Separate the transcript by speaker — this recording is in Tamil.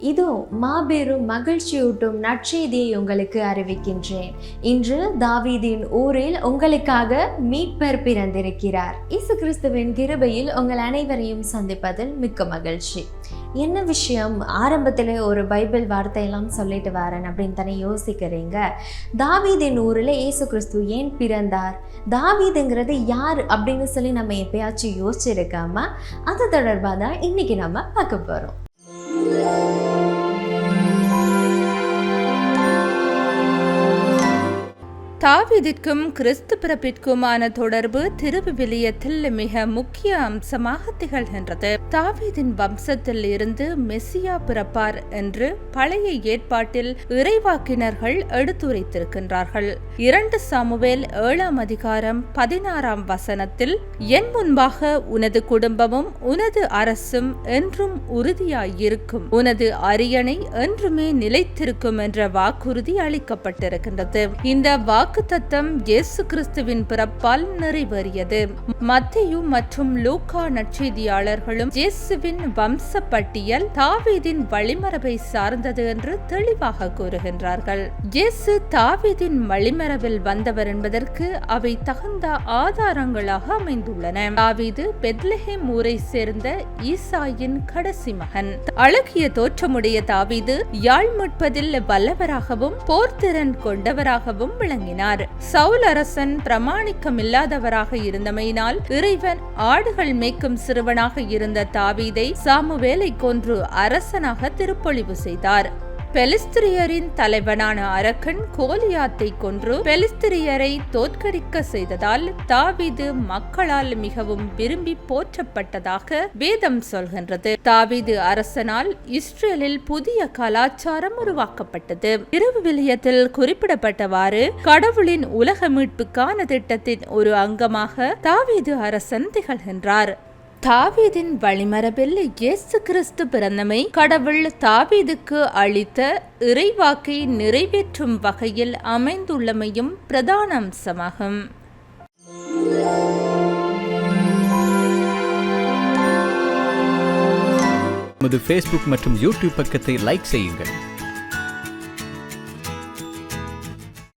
Speaker 1: இதோ மாபெரும் மகிழ்ச்சியூட்டும் நற்செய்தியை உங்களுக்கு அறிவிக்கின்றேன். இன்று தாவீதின் ஊரில் உங்களுக்காக மீட்பர் பிறந்திருக்கிறார். இயேசு கிறிஸ்துவின் கிருபையில் உங்கள் அனைவரையும் சந்திப்பதில் மிக்க மகிழ்ச்சி. என்ன விஷயம்? ஆரம்பத்தில் ஒரு பைபிள் வார்த்தையெல்லாம் சொல்லிட்டு வரேன் அப்படின்னு தானே யோசிக்கிறீங்க? தாவீதின் ஊரில் இயேசு கிறிஸ்து ஏன் பிறந்தார்? தாவீதுங்கிறது யார் அப்படின்னு சொல்லி நம்ம எப்பயாச்சும் யோசிச்சிருக்காம? அது தொடர்பாக தான் இன்னைக்கு நம்ம பார்க்க போகிறோம்
Speaker 2: தாவீதிற்கும் கிறிஸ்து பிறப்பிற்குமான தொடர்பு திருவிவிலியத்தில் மிக முக்கிய அம்சமாக திகழ்கின்றது. தாவீதின் வம்சத்தில் இருந்து மெஸ்ஸியா பிறப்பார் என்று பழைய ஏற்பாட்டில் இறைவாக்கினர்கள் எடுத்துரைத்திருக்கின்றார்கள். இரண்டு சாமுவேல் ஏழாம் அதிகாரம் பதினாறாம் வசனத்தில் என் முன்பாக உனது குடும்பமும் உனது அரசும் என்றும் உறுதியாயிருக்கும். உனது அரியணை என்றுமே நிலைத்திருக்கும் என்ற வாக்குறுதி அளிக்கப்பட்டிருக்கின்றது. இந்த வாக்கு வாக்குத்தத்தம் இயேசு கிறிஸ்துவின் பிறப்பால் நிறைவேறியது. மத்தியு மற்றும் லூகா நற்செய்தியாளர்களும் இயேசுவின் வம்ச பட்டியல் தாவீதின் வழிமரபை சார்ந்தது என்று தெளிவாக கூறுகின்றார்கள். இயேசு தாவீதின் வழிமரபில் வந்தவர் என்பதற்கு அவை தகுந்த ஆதாரங்களாக அமைந்துள்ளன. தாவீது பெத்லஹேம் ஊரை சேர்ந்த ஈசாயின் கடைசி மகன். அழகிய தோற்றமுடைய தாவீது யாழ் முட்பதில் வல்லவராகவும் போர்த்திறன் கொண்டவராகவும் விளங்கினார். கூறினார். சவுல் அரசன் பிரமாணிக்கமில்லாதவராக இருந்தமையினால் இறைவன் ஆடுகள் மேய்க்கும் சிறுவனாக இருந்த தாவீதை சாமுவேலை கொன்று அரசனாக திருப்பொழிவு செய்தார். பெலிஸ்திரியரின் தலைவனான அரக்கன் கோலியாத்தை கொன்று பெலிஸ்திரியரை தோற்கடிக்க செய்ததால் தாவீது மக்களால் மிகவும் விரும்பி போற்றப்பட்டதாக வேதம் சொல்கின்றது. தாவீது அரசனால் இஸ்ரேலில் புதிய கலாச்சாரம் உருவாக்கப்பட்டது. இரவு விலியத்தில் குறிப்பிடப்பட்டவாறு கடவுளின் உலக மீட்புக்கான திட்டத்தின் ஒரு அங்கமாக தாவீது அரசன் திகழ்கின்றார். தாவீதின் வழிமரபில் இயேசு கிறிஸ்து பிறந்தமை கடவுள் தாவீதுக்கு அளித்த இறைவாக்கை நிறைவேற்றும் வகையில் அமைந்துள்ளமையும் பிரதான அம்சமாகும்.
Speaker 3: நமது ஃபேஸ்புக் மற்றும் யூடியூப் பக்கத்தை லைக் செய்யுங்கள்.